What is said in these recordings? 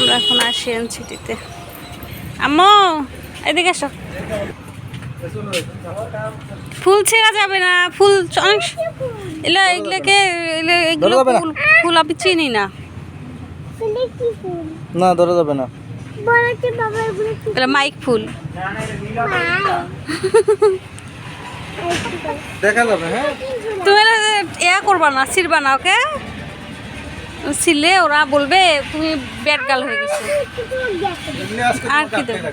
আমরা এখন আসি এনসিটিতে। আমি এদিকে আস ফুল ছেঁড়া যাবে না ফুল অনেক এগুলো এগুলোকে এগুলো-। ফুল ফুল আমি চিনি না। না ধরা যাবে না। Mike full. দেখা যাবে হ্যাঁ। তুমি ইয়া করবা না ছিড়বা না ওকে? ছিলে ওরা বলবে তুমি ব্যাট গাল হয়ে গেছো। আর কি দেবো?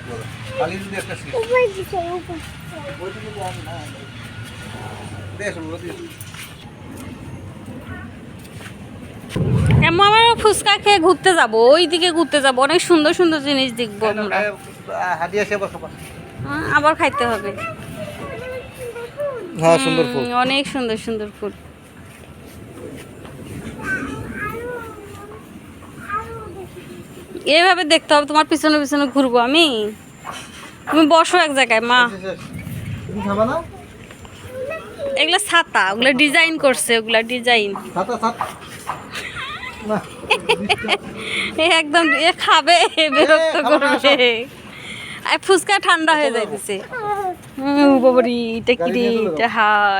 এমন আমরা ফুচকা খেয়ে ঘুরতে যাব? ওই দিকে ঘুরতে যাব। অনেক সুন্দর সুন্দর জিনিস দেখব আমরা। আবার খাইতে হবে। হ্যাঁ সুন্দর ফুল অনেক সুন্দর সুন্দর ফুল এইভাবে দেখতে হবে তোমার পিছনে পিছনে ঘুরবো আমি। তুমি বসো এক জায়গায় মা। এগুলো ছাতা ওগুলো ডিজাইন করছে ওগুলা ডিজাইন। একদম এ খাবে বিরক্ত করবে। আর ফুচকা ঠান্ডা হয়ে যাইতেছে। হুম বাবারি এটা কি রে এটা হায়।